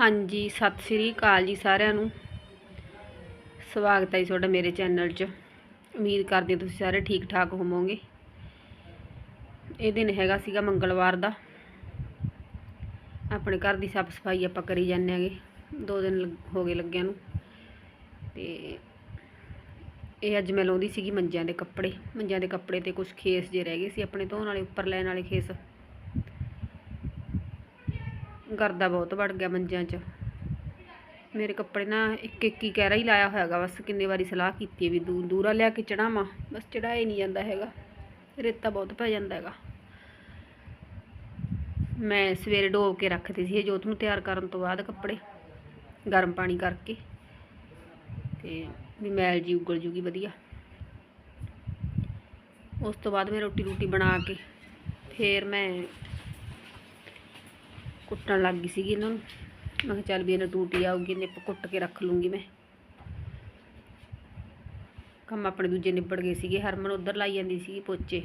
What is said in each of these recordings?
ਹਾਂਜੀ, ਸਤਿ ਸ੍ਰੀ ਅਕਾਲ ਜੀ ਸਾਰਿਆਂ ਨੂੰ। ਸਵਾਗਤ ਹੈ ਜੀ ਤੁਹਾਡਾ ਮੇਰੇ ਚੈਨਲ 'ਚ। ਉਮੀਦ ਕਰਦੇ ਤੁਸੀਂ ਸਾਰੇ ਠੀਕ ਠਾਕ ਹੋਵੋਗੇ। ਇਹ ਦਿਨ ਹੈਗਾ ਸੀਗਾ ਮੰਗਲਵਾਰ ਦਾ। ਆਪਣੇ ਘਰ ਦੀ ਸਾਫ਼ ਸਫ਼ਾਈ ਆਪਾਂ ਕਰੀ ਜਾਂਦੇ ਆਂਗੇ ਦੋ ਦਿਨ ਲੱਗ- ਹੋ ਗਏ ਲੱਗਿਆਂ ਨੂੰ। ਤੇ ਇਹ ਅੱਜ ਮੈਂ ਲਾਉਂਦੀ ਸੀਗੀ ਮੰਜਿਆਂ ਦੇ ਕੱਪੜੇ। ਮੰਜਿਆਂ ਦੇ ਕੱਪੜੇ ਤੇ ਕੁਝ ਖੇਸ ਜੇ ਰਹਿ ਗਏ ਸੀ ਆਪਣੇ ਧੋਣ ਵਾਲੇ, ਉੱਪਰ ਲੈਣ ਵਾਲੇ ਖੇਸ। ਗਰਦਾ ਬਹੁਤ ਵੜ ਗਿਆ ਮੰਜਿਆਂ 'ਚ। ਮੇਰੇ ਕੱਪੜੇ ਨਾ ਇੱਕ ਇੱਕ ਹੀ ਕਹਿਰਾ ਹੀ ਲਾਇਆ ਹੋਇਆਗਾ, ਬਸ ਕਿੰਨੇ ਵਾਰੀ ਸਲਾਹ ਕੀਤੀ ਵੀ ਦੂਰ ਦੂਰਾ ਲਿਆ ਕੇ ਚੜਾਵਾਂ, ਬਸ ਚੜਾਇਆ ਹੀ ਨਹੀਂ ਜਾਂਦਾ ਹੈਗਾ, ਰੇਤਾ ਬਹੁਤ ਪੈ ਜਾਂਦਾ ਹੈਗਾ। ਮੈਂ ਸਵੇਰੇ ਡੋਬ ਕੇ ਰੱਖਦੇ ਸੀ ਇਹ ਜੋਤ ਨੂੰ ਤਿਆਰ ਕਰਨ ਤੋਂ ਬਾਅਦ ਕੱਪੜੇ, ਗਰਮ ਪਾਣੀ ਕਰਕੇ, ਤੇ ਵੀ ਮੈਲ ਜੀ ਉਗਲ ਜੂਗੀ ਵਧੀਆ। ਉਸ ਤੋਂ ਬਾਅਦ ਮੈਂ ਰੋਟੀ ਰੂਟੀ ਬਣਾ ਕੇ, ਫੇਰ ਮੈਂ ਕੁੱਟਣ ਲੱਗ ਗਈ ਸੀਗੀ ਇਹਨਾਂ ਨੂੰ। ਮੈਂ ਕਿਹਾ ਚੱਲ ਵੀ ਇਹਨਾਂ ਟੂਟੀ ਆਊਗੀ ਨਿੱਪ ਕੁੱਟ ਕੇ ਰੱਖ ਲੂੰਗੀ ਮੈਂ। ਕੰਮ ਆਪਣੇ ਦੂਜੇ ਨਿਬੜ ਗਏ ਸੀਗੇ। ਹਰਮਨ ਉਧਰ ਲਾਈ ਜਾਂਦੀ ਸੀਗੀ ਪੋਚੇ।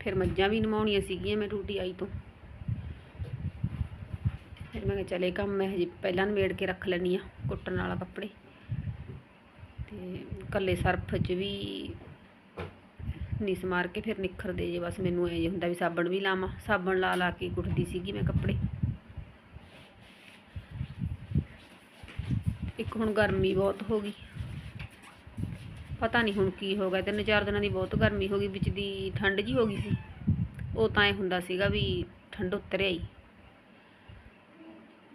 ਫਿਰ ਮੱਝਾਂ ਵੀ ਨਮਾਉਣੀਆਂ ਸੀਗੀਆਂ ਮੈਂ ਟੂਟੀ ਆਈ ਤੋਂ। ਫਿਰ ਮੈਂ ਕਿਹਾ ਚੱਲ ਇਹ ਕੰਮ ਮੈਂ ਹਜੇ ਪਹਿਲਾਂ ਨਿਬੇੜ ਕੇ ਰੱਖ ਲੈਣੀ ਆ ਕੁੱਟਣ ਵਾਲਾ ਕੱਪੜੇ। ਤੇ ਕੱਲੇ ਸਰਫ 'ਚ ਵੀ ਨੀਸ ਮਾਰ ਕੇ ਫਿਰ ਨਿਖਰਦੇ ਜੇ, ਬਸ ਮੈਨੂੰ ਐਂ ਹੁੰਦਾ ਵੀ ਸਾਬਣ ਵੀ ਲਾਵਾਂ। ਸਾਬਣ ਲਾ ਲਾ ਕੇ ਕੁੱਟਦੀ ਸੀਗੀ ਮੈਂ ਕੱਪੜੇ। ਇੱਕ ਹੁਣ ਗਰਮੀ ਬਹੁਤ ਹੋ ਗਈ। ਪਤਾ ਨਹੀਂ ਹੁਣ ਕੀ ਹੋ ਗਿਆ, ਤਿੰਨ ਚਾਰ ਦਿਨਾਂ ਦੀ ਬਹੁਤ ਗਰਮੀ ਹੋ ਗਈ, ਵਿੱਚ ਦੀ ਠੰਡ ਜੀ ਹੋ ਗਈ ਸੀ। ਉਹ ਤਾਂ ਐ ਹੁੰਦਾ ਸੀਗਾ ਵੀ ਠੰਡ ਉਤਰਿਆ ਹੀ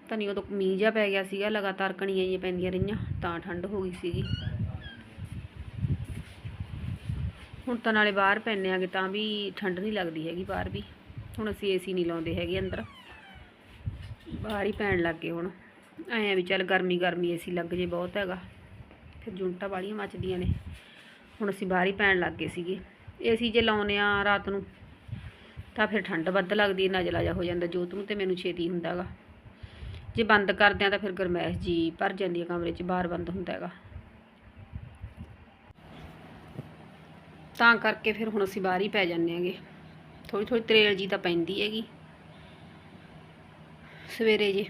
ਤਾਂ ਨਹੀਂ ਉਦੋਂ ਮੀਂਹ ਜਿਹਾ ਪੈ ਗਿਆ ਸੀਗਾ, ਲਗਾਤਾਰ ਕਣੀਆਂ ਜਿਹੀਆਂ ਪੈਂਦੀਆਂ ਰਹੀਆਂ, ਤਾਂ ਠੰਡ ਹੋ ਗਈ ਸੀਗੀ। ਹੁਣ ਤਾਂ ਨਾਲੇ ਬਾਹਰ ਪੈਂਦੇ ਆਗੇ ਤਾਂ ਵੀ ਠੰਡ ਨਹੀਂ ਲੱਗਦੀ ਹੈਗੀ ਬਾਹਰ ਵੀ। ਹੁਣ ਅਸੀਂ ਏਸੀ ਨਹੀਂ ਲਾਉਂਦੇ ਹੈਗੇ ਅੰਦਰ। ਬਾਹਰ ਹੀ ਪੈਣ ਲੱਗ ਗਏ ਹੁਣ। ਐਂ ਵੀ ਚੱਲ ਗਰਮੀ ਗਰਮੀ ਏਸੀ ਲੱਗ ਜੇ ਬਹੁਤ ਹੈਗਾ। ਫਿਰ ਜੁੰਟਾਂ ਵਾਲੀਆਂ ਮੱਚਦੀਆਂ ਨੇ। ਹੁਣ ਅਸੀਂ ਬਾਹਰ ਹੀ ਪੈਣ ਲੱਗ ਗਏ ਸੀਗੇ। ਏਸੀ ਜੇ ਲਾਉਨੇ ਆ ਰਾਤ ਨੂੰ, ਤਾਂ ਫਿਰ ਠੰਡ ਵੱਧ ਲੱਗਦੀ ਹੈ ਨਜਲਾ ਜਾ ਹੋ ਜਾਂਦਾ। ਜੋਤ ਨੂੰ ਤੇ ਮੈਨੂੰ ਛੇਤੀ ਹੁੰਦਾਗਾ ਜੇ ਬੰਦ ਕਰਦੇ ਆ ਤਾਂ ਫਿਰ ਗਰਮੈਸ਼ ਜੀ ਭਰ ਜਾਂਦੀ ਹੈ ਕਮਰੇ 'ਚ, ਬਾਹਰ ਬੰਦ ਹੁੰਦਾ ਹੈਗਾ। ਤਾਂ ਕਰਕੇ ਫਿਰ ਹੁਣ ਅਸੀਂ ਬਾਹਰ ਹੀ ਪੈ ਜਾਂਦੇ ਆਂਗੇ ਥੋੜੀ ਥੋੜੀ ਤਰੇਲ ਜੀ ਤਾਂ ਪੈਂਦੀ ਹੈਗੀ। ਸਵੇਰੇ ਜੇ।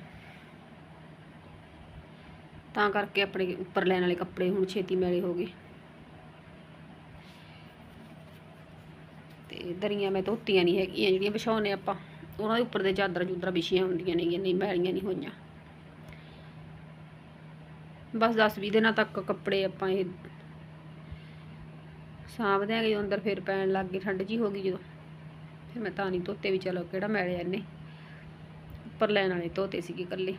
ਤਾਂ ਕਰਕੇ ਆਪਣੇ ਉੱਪਰ ਲੈਣ ਵਾਲੇ ਕੱਪੜੇ ਹੁਣ ਛੇਤੀ ਮੈਲੇ ਹੋ ਗਏ। ਤੇ ਦਰੀਆਂ ਮੈਂ ਧੋਤੀਆਂ ਨਹੀਂ ਹੈਗੀਆਂ, ਜਿਹੜੀਆਂ ਵਿਛਾਉਨੇ ਆਪਾਂ। ਉਹਨਾਂ ਦੇ ਉੱਪਰ ਦੇ ਚਾਦਰਾਂ ਚੂਦਰਾਂ ਵਿਛੀਆਂ ਹੁੰਦੀਆਂ ਨੇਗੀਆਂ, ਨਹੀਂ ਮੈਲੀਆਂ ਨਹੀਂ ਹੋਈਆਂ। ਬਸ 10-20 ਦਿਨਾਂ ਤੱਕ ਕੱਪੜੇ ਆਪਾਂ ਇਹ ਸਾਂਭਦੇ ਆ ਜਦੋਂ ਅੰਦਰ ਫਿਰ ਪੈਣ ਲੱਗ ਗਈ ਠੰਡ ਜੀ ਹੋ ਗਈ ਜਦੋਂ। ਫਿਰ ਮੈਂ ਤਾਂ ਨਹੀਂ ਧੋਤੇ ਵੀ, ਚਲੋ ਕਿਹੜਾ ਮੈਲੇ ਇਹਨੇ ਉੱਪਰ ਲੈਣ ਵਾਲੇ ਧੋਤੇ ਸੀਗੇ ਇਕੱਲੇ।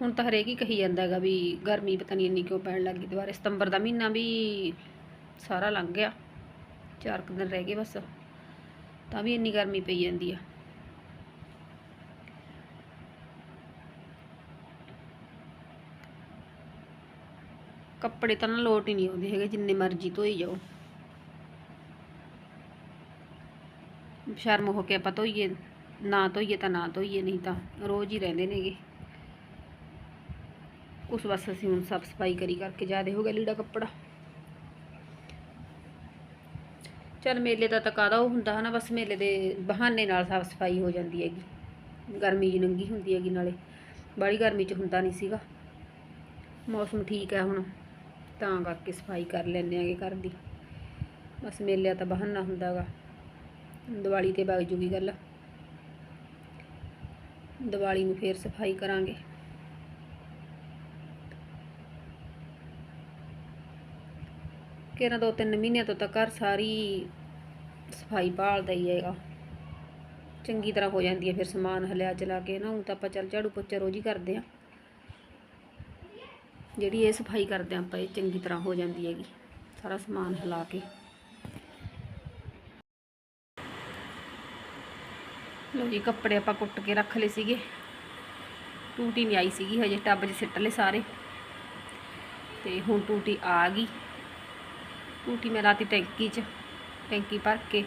ਹੁਣ ਤਾਂ ਹਰੇਕ ਹੀ ਕਹੀ ਜਾਂਦਾ ਹੈਗਾ ਵੀ ਗਰਮੀ ਪਤਾ ਨਹੀਂ ਇੰਨੀ ਕਿਉਂ ਪੈਣ ਲੱਗ ਗਈ। ਦੁਬਾਰਾ ਸਤੰਬਰ ਦਾ ਮਹੀਨਾ ਵੀ ਸਾਰਾ ਲੰਘ ਗਿਆ। ਚਾਰ ਕੁ ਦਿਨ ਰਹਿ ਗਏ ਬਸ। ਤਾਂ ਵੀ ਇੰਨੀ ਗਰਮੀ ਪਈ ਜਾਂਦੀ ਆ। ਕੱਪੜੇ ਤਾਂ ਨਾ ਲੋਟ ਹੀ ਨਹੀਂ ਆਉਂਦੇ ਹੈਗੇ, ਜਿੰਨੇ ਮਰਜ਼ੀ ਧੋਈ ਜਾਓ। ਸ਼ਰਮ ਹੋ ਕੇ ਆਪਾਂ ਧੋਈਏ, ਨਾ ਧੋਈਏ ਤਾਂ ਨਾ ਧੋਈਏ, ਨਹੀਂ ਤਾਂ ਰੋਜ਼ ਹੀ ਰਹਿੰਦੇ ਨੇਗੇ। ਉਸ ਬਸ ਅਸੀਂ ਹੁਣ ਸਾਫ਼ ਸਫ਼ਾਈ ਕਰੀ ਕਰਕੇ ਜਾਦੇ ਹੋ ਗਿਆ ਲੀੜਾ ਕੱਪੜਾ। ਚਲ ਮੇਲੇ ਦਾ ਤਾਂ ਕਾਦਾ ਉਹ ਹੁੰਦਾ ਹਨਾ, ਬਸ ਮੇਲੇ ਦੇ ਬਹਾਨੇ ਨਾਲ ਸਾਫ਼ ਸਫ਼ਾਈ ਹੋ ਜਾਂਦੀ ਹੈਗੀ। ਗਰਮੀ ਜੀ ਨੰਗੀ ਹੁੰਦੀ ਹੈਗੀ ਨਾਲੇ ਬਾੜੀ ਗਰਮੀ ਚ ਹੁੰਦਾ ਨਹੀਂ ਸੀਗਾ। ਮੌਸਮ ਠੀਕ ਹੈ ਹੁਣ। ਤਾਂ ਕਰਕੇ ਸਫ਼ਾਈ ਕਰ ਲੈਂਦੇ ਆਂਗੇ ਘਰ ਦੀ। ਬਸ ਮੇਲਿਆ ਤਾਂ ਬਹਾਨਾ ਹੁੰਦਾਗਾ ਦੀਵਾਲੀ ਤੇ ਵਗ ਜੂਗੀ ਗੱਲ। ਦੀਵਾਲੀ ਨੂੰ ਫੇਰ ਸਫ਼ਾਈ ਕਰਾਂਗੇ। ਕਿਹੜਾ ਦੋ ਤਿੰਨ ਮਹੀਨਿਆਂ ਤੋਂ ਤਾਂ ਘਰ ਸਾਰੀ ਸਫ਼ਾਈ ਭਾਲਦਾ ਹੀ ਹੈਗਾ। ਚੰਗੀ ਤਰ੍ਹਾਂ ਹੋ ਜਾਂਦੀ ਹੈ ਫਿਰ ਸਮਾਨ ਹਲਿਆ ਚਲਾ ਕੇ ਨਾ, ਹੁਣ ਤਾਂ ਆਪਾਂ ਚੱਲ ਝਾੜੂ ਪੋਚਾ ਰੋਜ਼ ਹੀ ਕਰਦੇ ਆ ਜਿਹੜੀ ਇਹ ਸਫ਼ਾਈ ਕਰਦੇ ਆ ਆਪਾਂ, ਇਹ ਚੰਗੀ ਤਰ੍ਹਾਂ ਹੋ ਜਾਂਦੀ ਹੈਗੀ। ਸਾਰਾ ਸਮਾਨ ਹਿਲਾ ਕੇ। ਲੋ ਜੀ, ਕੱਪੜੇ ਆਪਾਂ ਕੁੱਟ ਕੇ ਰੱਖ ਲਏ ਸੀਗੇ। ਟੂਟੀ ਨਹੀਂ ਆਈ ਸੀਗੀ ਹਜੇ, ਟੱਬ 'ਚ ਸਿੱਟ ਲਏ ਸਾਰੇ। ਤੇ ਹੁਣ ਟੂਟੀ ਆ ਗਈ। ਟੂਟੀ ਮੈਂ ਰਾਤੀ ਟੈਂਕੀ 'ਚ, ਟੈਂਕੀ ਭਰ ਕੇ।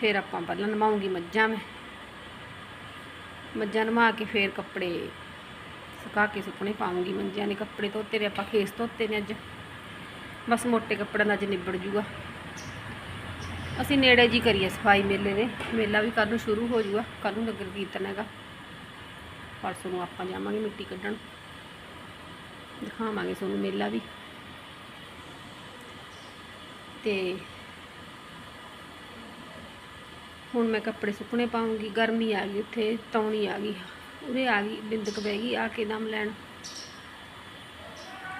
ਫਿਰ ਆਪਾਂ ਪਹਿਲਾਂ ਨਵਾਉਂਗੀ ਮੱਝਾਂ ਮੈਂ। ਮੱਝਾਂ ਨਵਾ ਕੇ ਫਿਰ ਕੱਪੜੇ ਸੁਕਾ ਕੇ ਸੁੱਕਣੇ ਪਾਉਂਗੀ ਮੰਜਿਆਂ ਨੇ ਕੱਪੜੇ ਧੋਤੇ ਨੇ ਆਪਾਂ ਖੇਸ ਧੋਤੇ ਨੇ ਅੱਜ। ਬਸ ਮੋਟੇ ਕੱਪੜਿਆਂ ਦਾ ਅੱਜ ਨਿਬੜ ਜੂਗਾ। ਅਸੀਂ ਨੇੜੇ ਜੀ ਕਰੀਏ ਸਫ਼ਾਈ ਮੇਲੇ ਦੇ, ਮੇਲਾ ਵੀ ਕੱਲ੍ਹ ਨੂੰ ਸ਼ੁਰੂ ਹੋ ਜੂਗਾ, ਕੱਲ੍ਹ ਨੂੰ ਨਗਰ ਕੀਰਤਨ ਹੈਗਾ। ਪਰਸੋਂ ਨੂੰ ਆਪਾਂ ਜਾਵਾਂਗੇ ਮਿੱਟੀ ਕੱਢਣ। ਦਿਖਾਵਾਂਗੇ ਤੁਹਾਨੂੰ ਮੇਲਾ ਵੀ। ਤੇ ਹੁਣ ਮੈਂ ਕੱਪੜੇ ਸੁੱਕਣੇ ਪਾਉਂਗੀ ਗਰਮੀ ਆ ਗਈ ਉੱਥੇ, ਤੌਣੀ ਆ ਗਈ। ਉਰੇ ਆ ਗਈ, ਬਿੰਦਕ ਬਹਿ ਗਈ, ਆ ਕੇ ਦਮ ਲੈਣ।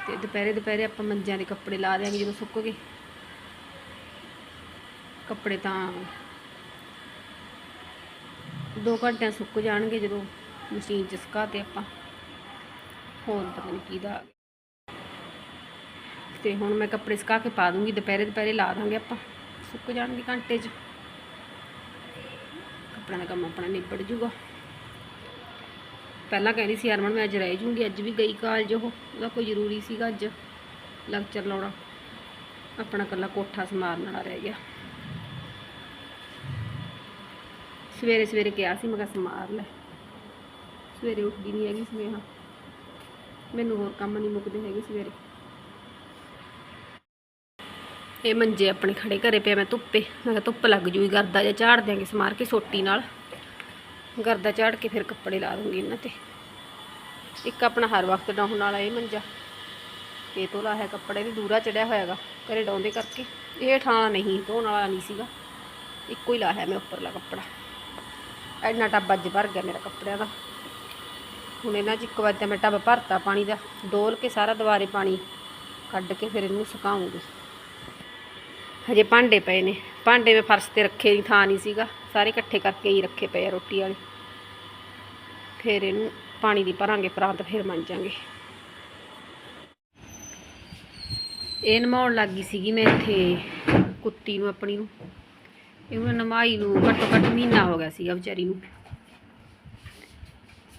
ਤੇ ਦੁਪਹਿਰੇ ਦੁਪਹਿਰੇ ਆਪਾਂ ਮੰਜਿਆਂ ਦੇ ਕੱਪੜੇ ਲਾ ਦਿਆਂਗੇ ਜਦੋਂ ਸੁੱਕ ਗਏ। ਕੱਪੜੇ ਤਾਂ 2 ਘੰਟਿਆਂ ਸੁੱਕ ਜਾਣਗੇ ਜਦੋਂ ਮਸ਼ੀਨ 'ਚ ਸੁਕਾ ਤੇ ਆਪਾਂ। ਹੋਰ ਪਤਾ ਨਹੀਂ ਕਿਹਦਾ ਤੇ ਹੁਣ ਮੈਂ ਕੱਪੜੇ ਸੁਕਾ ਕੇ ਪਾ ਦੂੰਗੀ, ਦੁਪਹਿਰੇ ਦੁਪਹਿਰੇ ਲਾ ਦਾਂਗੇ ਆਪਾਂ। ਸੁੱਕ ਜਾਣਗੇ ਘੰਟੇ 'ਚ। ਕੱਪੜਿਆਂ ਦਾ ਕੰਮ ਆਪਣਾ ਨਿਬੜ ਜੂਗਾ। ਪਹਿਲਾਂ ਕਹਿੰਦੀ ਸੀ, ਹਰਮਨ, ਮੈਂ ਅੱਜ ਰਹਿ ਜੂੰਗੀ, ਅੱਜ ਵੀ ਗਈ ਕਾਲਜ ਉਹ। ਉਹਦਾ ਕੋਈ ਜ਼ਰੂਰੀ ਸੀਗਾ ਅੱਜ ਲੈਕਚਰ ਲਾਉਣਾ। ਆਪਣਾ ਕੱਲਾ ਕੋਠਾ ਸਮਾਰਨ ਵਾਲਾ ਰਹਿ ਗਿਆ। ਸਵੇਰੇ ਸਵੇਰੇ ਕਿਹਾ ਸੀ, ਮੈਂ ਕਿਹਾ ਸਮਾਰ ਲੈ। ਸਵੇਰੇ ਉੱਠਦੀ ਨਹੀਂ ਹੈਗੀ ਸਵੇਹਾ ਮੈਨੂੰ ਹੋਰ ਕੰਮ ਨਹੀਂ ਮੁੱਕਦੇ ਹੈਗੇ ਸਵੇਰੇ। ਇਹ ਮੰਜੇ ਆਪਣੇ ਖੜੇ ਘਰੇ ਪਿਆ ਮੈਂ ਧੁੱਪੇ। ਮੈਂ ਕਿਹਾ ਧੁੱਪ ਲੱਗ ਜੂਗੀ, ਗਰਦਾ ਜਾਂ ਝਾੜ ਦਿਆਂਗੇ, ਸਮਾਰ ਕੇ ਸੋਟੀ ਨਾਲ। ਗਰਦਾ ਝਾੜ ਕੇ ਫਿਰ ਕੱਪੜੇ ਲਾ ਦੂੰਗੀ ਇਹਨਾਂ ਤੇ। ਇੱਕ ਆਪਣਾ ਹਰ ਵਕਤ ਡਾਉਣ ਵਾਲਾ ਇਹ ਮੰਜਾ। ਇਹ ਤੋਂ ਹੈ ਕੱਪੜੇ ਵੀ ਦੂਰਾ ਚੜਿਆ ਹੋਇਆਗਾ ਘਰੇ ਡਾਉਂਦੇ ਕਰਕੇ। ਇਹ ਠਾਣਾ ਨਹੀਂ, ਧੋਣ ਵਾਲਾ ਨਹੀਂ ਸੀਗਾ। ਇੱਕੋ ਹੀ ਲਾ ਹੈ ਮੈਂ ਉੱਪਰਲਾ ਕੱਪੜਾ। ਐਨਾ ਟੱਬ ਅੱਜ ਭਰ ਗਿਆ ਮੇਰਾ ਕੱਪੜਿਆਂ ਦਾ। ਹੁਣ ਇਹਨਾਂ 'ਚ ਇੱਕ ਵਾਰ ਤਾਂ ਮੈਂ ਟੱਬ ਭਰਤਾ ਪਾਣੀ ਦਾ। ਡੋਲ ਕੇ ਸਾਰਾ ਦੁਬਾਰੇ ਪਾਣੀ ਕੱਢ ਕੇ ਫਿਰ ਇਹਨੂੰ ਸੁਕਾਉਂਗੀ। ਹਜੇ ਭਾਂਡੇ ਪਏ ਨੇ। ਭਾਂਡੇ ਮੈਂ ਫਰਸ਼ ਤੇ ਰੱਖੇ ਥਾਂ ਨਹੀਂ ਸੀਗਾ। ਸਾਰੇ ਇਕੱਠੇ ਕਰਕੇ ਹੀ ਰੱਖੇ ਪਏ ਆ ਰੋਟੀ ਵਾਲੇ। ਫਿਰ ਇਹਨੂੰ ਪਾਣੀ ਦੀ ਭਰਾਂਗੇ ਪਰਾਂਤ ਫਿਰ ਮੰਜਾਂਗੇ ਇਹ ਨਮਾਉਣ ਗਈ ਸੀਗੀ ਮੈਂ ਇੱਥੇ ਕੁੱਤੀ ਨੂੰ, ਆਪਣੀ ਨੂੰ। ਇਹਨੂੰ ਨਮਾਈ ਨੂੰ ਘੱਟੋ ਘੱਟ ਮਹੀਨਾ ਹੋ ਗਿਆ ਸੀਗਾ ਵਿਚਾਰੀ ਨੂੰ।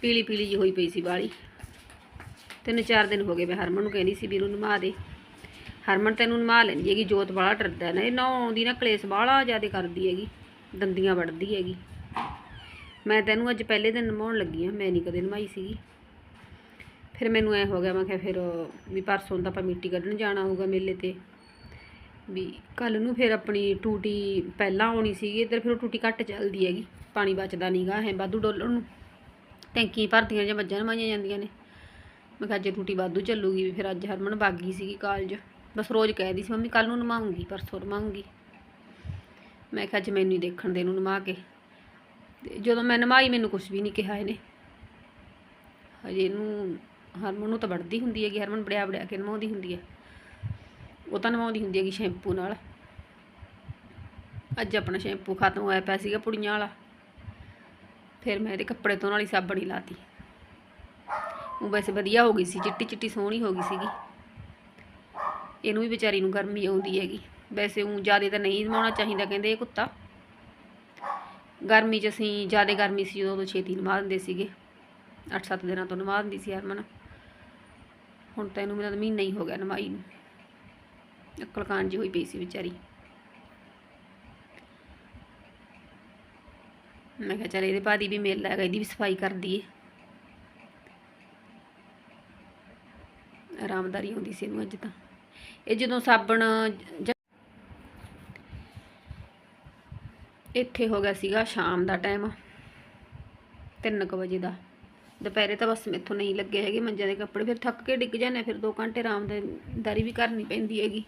ਪੀਲੀ ਪੀਲੀ ਜੀ ਹੋਈ ਪਈ ਸੀ ਬਾਲੀ ਤਿੰਨ ਚਾਰ ਦਿਨ ਹੋ ਗਏ ਮੈਂ ਹਰਮਨ ਨੂੰ ਕਹਿੰਦੀ ਸੀ ਵੀ ਇਹਨੂੰ ਨਮਾ ਦੇ। ਹਰਮਨ ਤੈਨੂੰ ਨਮਾ ਲੈਂਦੀ ਹੈਗੀ, ਜੋਤ ਬਾਲਾ ਡਰਦਾ ਨਾ। ਇਹ ਨਹਾਉਣ ਦੀ ਨਾ ਕਲੇਸ਼ ਬਾਲਾ ਜ਼ਿਆਦਾ ਕਰਦੀ ਹੈਗੀ, ਦੰਦੀਆਂ ਵੜਦੀ ਹੈਗੀ। ਮੈਂ ਤੈਨੂੰ ਅੱਜ ਪਹਿਲੇ ਦਿਨ ਨਮਾਉਣ ਲੱਗੀ ਆ ਮੈਂ ਨਹੀਂ ਕਦੇ ਨਮਾਈ ਸੀਗੀ। ਫਿਰ ਮੈਨੂੰ ਐ ਹੋ ਗਿਆ, ਮੈਂ ਕਿਹਾ ਫਿਰ ਵੀ ਪਰਸੋਂ ਤਾਂ ਆਪਾਂ ਮਿੱਟੀ ਕੱਢਣ ਜਾਣਾ ਹੋਊਗਾ ਮੇਲੇ ਤੇ। ਵੀ ਕੱਲ ਨੂੰ ਫਿਰ ਆਪਣੀ ਟੂਟੀ ਪਹਿਲਾਂ ਆਉਣੀ ਸੀਗੀ, ਇੱਧਰ ਫਿਰ ਉਹ ਟੂਟੀ ਘੱਟ ਚੱਲਦੀ ਹੈਗੀ, ਪਾਣੀ ਬਚਦਾ ਨਹੀਂਗਾ ਹੈ ਵਾਧੂ ਡੋਲਣ ਨੂੰ। ਟੈਂਕੀ ਭਰਦੀਆਂ ਜਾਂ ਮੱਝਾਂ ਨਮਾਈਆਂ ਜਾਂਦੀਆਂ ਨੇ। ਮੈਂ ਕਿਹਾ ਅੱਜ ਟੂਟੀ ਵਾਧੂ ਚੱਲੂਗੀ, ਵੀ ਫਿਰ ਅੱਜ ਹਰਮਨ ਬਾਗੀ ਸੀਗੀ ਕਾਲਜ। ਬਸ ਰੋਜ਼ ਕਹਿੰਦੀ ਸੀ, ਮੰਮੀ ਕੱਲ ਨੂੰ ਨਮਾਉਂਗੀ, ਪਰਸੋਂ ਨਮਾਉਂਗੀ। ਮੈਂ ਕਿਹਾ ਅੱਜ ਮੈਨੂੰ ਦੇਖਣ ਦੇ ਨੂੰ ਨਮਾ ਕੇ। ਜਦੋਂ ਮੈਂ ਨਮਾਈ, ਮੈਨੂੰ ਕੁਝ ਵੀ ਨਹੀਂ ਕਿਹਾ ਇਹਨੇ। ਹਜੇ ਇਹਨੂੰ ਹਰਮਨ ਨੂੰ ਤਾਂ ਵੜਦੀ ਹੁੰਦੀ ਹੈਗੀ, ਹਰਮਨ ਬੜਿਆ ਬੜਿਆ ਕੇ ਨਮਾਉਂਦੀ ਹੁੰਦੀ ਹੈ। ਉਹ ਤਾਂ ਨਵਾਉਂਦੀ ਹੁੰਦੀ ਹੈਗੀ ਸ਼ੈਂਪੂ ਨਾਲ। ਅੱਜ ਆਪਣਾ ਸ਼ੈਂਪੂ ਖਤਮ ਹੋਇਆ ਪਿਆ ਸੀਗਾ ਪੁੜੀਆਂ ਵਾਲਾ। ਫਿਰ ਮੈਂ ਇਹਦੇ ਕੱਪੜੇ ਧੋਣ ਵਾਲੀ ਸਾਬਣ ਹੀ ਲਾਤੀ। ਉਹ ਵੈਸੇ ਵਧੀਆ ਹੋ ਗਈ ਸੀ, ਚਿੱਟੀ ਚਿੱਟੀ ਸੋਹਣੀ ਹੋ ਗਈ ਸੀਗੀ। ਇਹਨੂੰ ਵੀ ਵਿਚਾਰੀ ਨੂੰ ਗਰਮੀ ਆਉਂਦੀ ਹੈਗੀ। ਵੈਸੇ ਉਹ ਜ਼ਿਆਦਾ ਤਾਂ ਨਹੀਂ ਨਵਾਉਣਾ ਚਾਹੀਦਾ, ਕਹਿੰਦੇ ਇਹ ਕੁੱਤਾ। ਗਰਮੀ 'ਚ ਅਸੀਂ, ਜ਼ਿਆਦਾ ਗਰਮੀ ਸੀ ਉਦੋਂ ਛੇਤੀ ਨਵਾ ਦਿੰਦੇ ਸੀਗੇ। 8-7 ਦਿਨਾਂ ਤੋਂ ਨਵਾ ਦਿੰਦੀ ਸੀ ਹਰਮਨ। ਹੁਣ ਤਾਂ ਇਹਨੂੰ ਮੇਰਾ ਮਹੀਨਾ ਹੀ ਹੋ ਗਿਆ ਨਵਾਈ ਨੂੰ। ਅਕਲ ਕਾਨ ਹੋਈ ਪਈ ਸੀ ਵਿਚਾਰੀ। ਮੈਂ ਕਿਹਾ ਚੱਲ ਇਹਦੇ ਭਾਦੀ ਵੀ ਮੇਲ ਲੈ ਹੈਗਾ ਇਹਦੀ ਵੀ ਸਫ਼ਾਈ ਕਰ ਦਈਏ। ਆਰਾਮਦਾਰੀ ਆਉਂਦੀ ਸੀ ਇਹਨੂੰ ਅੱਜ ਤਾਂ। ਇਹ ਜਦੋਂ ਸਾਬਣ ਜ- ਇੱਥੇ ਹੋ ਗਿਆ ਸੀਗਾ ਸ਼ਾਮ ਦਾ ਟਾਈਮ 3:00 ਵਜੇ ਦਾ। ਦੁਪਹਿਰੇ ਤਾਂ ਬਸ ਮੈਥੋਂ ਨਹੀਂ ਲੱਗੇ ਹੈਗੇ ਮੰਜਿਆਂ ਦੇ ਕੱਪੜੇ, ਫਿਰ ਥੱਕ ਕੇ ਡਿੱਗ ਜਾਂਦੇ ਫਿਰ 2 ਘੰਟੇ ਆਰਾਮਦਾਰੀ ਵੀ ਕਰਨੀ ਪੈਂਦੀ ਹੈਗੀ।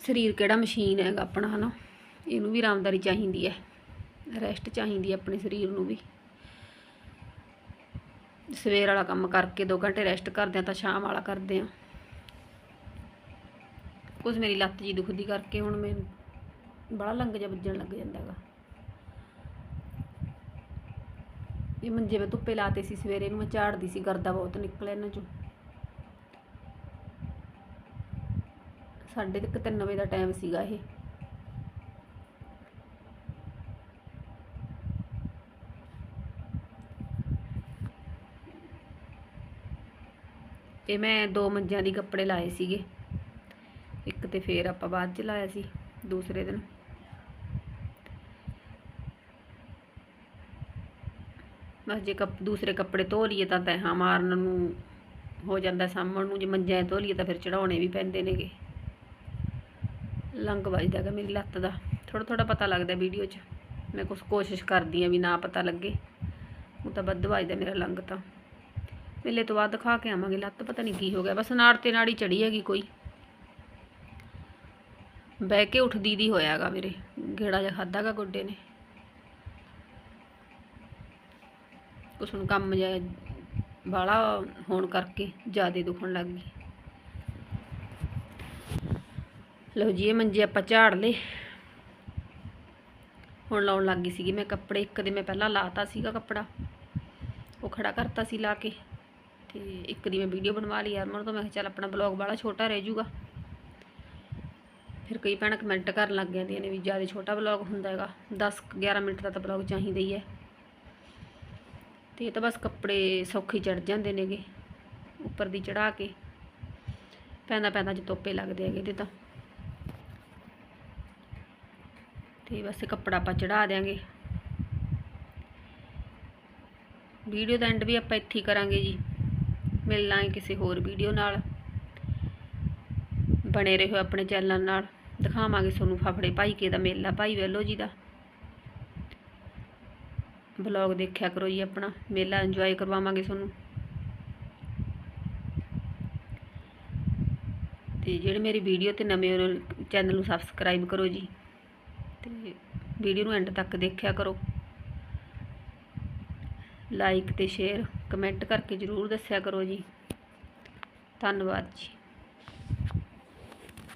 ਸਰੀਰ ਕਿਹੜਾ ਮਸ਼ੀਨ ਹੈਗਾ ਆਪਣਾ, ਹਨਾ? ਇਹਨੂੰ ਵੀ ਆਰਾਮਦਾਰੀ ਚਾਹੀਦੀ ਹੈ ਰੈਸਟ ਚਾਹੀਦੀ ਹੈ ਆਪਣੇ ਸਰੀਰ ਨੂੰ ਵੀ। ਸਵੇਰ ਵਾਲਾ ਕੰਮ ਕਰਕੇ 2 ਘੰਟੇ ਰੈਸਟ ਕਰਦੇ ਆ ਤਾਂ ਸ਼ਾਮ ਵਾਲਾ ਕਰਦੇ ਆ ਕੁਝ ਮੇਰੀ ਲੱਤ ਜੀ ਦੁਖਦੀ ਕਰਕੇ ਹੁਣ ਮੈਂ ਬੜਾ ਲੰਗ ਜਿਹਾ ਵੱਜਣ ਲੱਗ ਜਾਂਦਾ ਹੈਗਾ। ਇਹ ਮੰਜੇ ਮੈਂ ਧੁੱਪੇ ਲਾਤੇ ਸੀ ਸਵੇਰੇ ਨੂੰ ਮੈਂ ਝਾੜਦੀ ਸੀ, ਗਰਦਾ ਬਹੁਤ ਨਿਕਲਿਆ ਇਹਨਾਂ ਚੋਂ। ਸਾਡੇ ਤੱਕ ਤਿੰਨ ਵਜੇ ਦਾ ਟਾਈਮ ਸੀਗਾ ਇਹ। ਇਹ ਮੈਂ ਦੋ ਮੰਜਿਆਂ ਦੀ ਕੱਪੜੇ ਲਾਏ ਸੀਗੇ। ਇੱਕ ਤੇ ਫੇਰ ਆਪਾਂ ਬਾਅਦ ਚ ਲਾਇਆ ਸੀ, ਦੂਸਰੇ ਦਿਨ। ਬਸ ਜੇ ਕੱਪ, ਦੂਸਰੇ ਕੱਪੜੇ ਧੋ ਲਈਏ ਤਾਂ ਤੈਹਾਂ ਮਾਰਨ ਨੂੰ ਹੋ ਜਾਂਦਾ ਸਾਂਭਣ ਨੂੰ, ਜੇ ਮੰਜਿਆਂ ਧੋ ਲਈਏ ਤਾਂ ਫਿਰ ਚੜਾਉਣੇ ਵੀ ਪੈਂਦੇ ਨੇਗੇ। ਲੰਗ ਵੱਜਦਾ ਹੈਗਾ ਮੇਰੀ ਲੱਤ ਦਾ। ਥੋੜਾ ਥੋੜਾ ਪਤਾ ਲੱਗਦਾ ਵੀਡੀਓ 'ਚ। ਮੈਂ ਕੁਛ ਕੋਸ਼ਿਸ਼ ਕਰਦੀ ਆ ਵੀ ਨਾ ਪਤਾ ਲੱਗੇ। ਉਹ ਤਾਂ ਵੱਧ ਵੱਜਦਾ ਮੇਰਾ ਲੰਗ ਤਾਂ। ਮੇਲੇ ਤੋਂ ਬਾਅਦ ਦਿਖਾ ਕੇ ਆਵਾਂਗੇ। ਲੱਤ ਪਤਾ ਨਹੀਂ ਕੀ ਹੋ ਗਿਆ। ਬਸ ਨਾੜ ਤੇ ਨਾੜੀ ਚੜੀ ਹੈਗੀ ਕੋਈ। ਬਹਿ ਕੇ ਉੱਠਦੀ ਦੀ ਹੋਇਆਗਾ ਮੇਰੇ। ਗੇੜਾ ਜਿਹਾ ਖਾਦਾਗਾ ਗੁੱਡੇ ਨੇ। ਕੁਛ ਨੂੰ ਕੰਮ ਜਿਹਾ ਬਾਲਾ ਹੋਣ ਕਰਕੇ ਜ਼ਿਆਦਾ ਦੁਖਣ ਲੱਗ ਗਈ। ਲਓ ਜੀ, ਇਹ ਮੰਜੇ ਆਪਾਂ ਝਾੜ ਲਏ। ਹੁਣ ਲਾਉਣ ਲੱਗ ਗਈ ਸੀਗੀ ਮੈਂ ਕੱਪੜੇ, ਇੱਕ ਦੇ ਮੈਂ ਪਹਿਲਾਂ ਲਾਤਾ ਸੀਗਾ ਕੱਪੜਾ। ਉਹ ਖੜਾ ਕਰਤਾ ਸੀ ਲਾ ਕੇ ਤੇ ਇੱਕ ਦੀ ਮੈਂ ਵੀਡੀਓ ਬਣਵਾ ਲਈ ਯਾਰ ਮਨ ਤੋਂ ਮੈਂ ਕਿਹਾ ਚੱਲ ਆਪਣਾ ਬਲੌਗ ਬਾਲਾ ਛੋਟਾ ਰਹਿ ਜਾਊਗਾ। ਫਿਰ ਕਈ ਭੈਣਾਂ ਕਮੈਂਟ ਕਰਨ ਲੱਗ ਜਾਂਦੀਆਂ ਨੇ ਵੀ ਜ਼ਿਆਦਾ ਛੋਟਾ ਬਲੌਗ ਹੁੰਦਾ ਹੈਗਾ 10 11 ਮਿੰਟ ਦਾ ਤਾਂ ਬਲੌਗ ਚਾਹੀਦਾ ਹੀ ਹੈ। ਤੇ ਇਹ ਤਾਂ ਬਸ ਕੱਪੜੇ ਸੌਖੇ ਚੜ ਜਾਂਦੇ ਨੇਗੇ, ਉੱਪਰ ਦੀ ਚੜਾ ਕੇ। ਪੈਂਦਾ ਪੈਂਦਾ ਚ ਤੋਪੇ ਲੱਗਦੇ ਹੈਗੇ ਇਹਦੇ ਤਾਂ। ਤੇ ਬਸ ਕੱਪੜਾ ਆਪਾਂ ਚੜਾ ਦਿਆਂਗੇ। ਵੀਡੀਓ ਦਾ ਐਂਡ ਵੀ ਆਪਾਂ ਇੱਥੇ ਹੀ ਕਰਾਂਗੇ ਜੀ। ਮਿਲਣਾ ਕਿਸੇ ਹੋਰ ਵੀਡੀਓ ਨਾਲ। ਬਣੇ ਰਹੋ ਆਪਣੇ ਚੈਨਲ ਨਾਲ। ਦਿਖਾਵਾਂਗੇ ਤੁਹਾਨੂੰ ਫਫੜੇ ਭਾਈ ਕੇ ਦਾ ਮੇਲਾ, ਭਾਈ ਵੈਲੋ ਜੀ ਦਾ। ਬਲੌਗ ਦੇਖਿਆ ਕਰੋ ਜੀ ਆਪਣਾ। ਮੇਲਾ ਇੰਜੋਏ ਕਰਵਾਵਾਂਗੇ ਤੁਹਾਨੂੰ। ਤੇ ਜਿਹੜੇ ਮੇਰੀ ਵੀਡੀਓ ਤੇ ਨਵੇਂ ਹੋ ਚੈਨਲ ਨੂੰ ਸਬਸਕ੍ਰਾਈਬ ਕਰੋ ਜੀ। ਤੇ ਵੀਡੀਓ ਨੂੰ ਐਂਡ ਤੱਕ ਦੇਖਿਆ ਕਰੋ। ਲਾਈਕ ਤੇ ਸ਼ੇਅਰ ਕਮੈਂਟ ਕਰਕੇ ਜਰੂਰ ਦੱਸਿਆ ਕਰੋ ਜੀ। ਧੰਨਵਾਦ ਜੀ।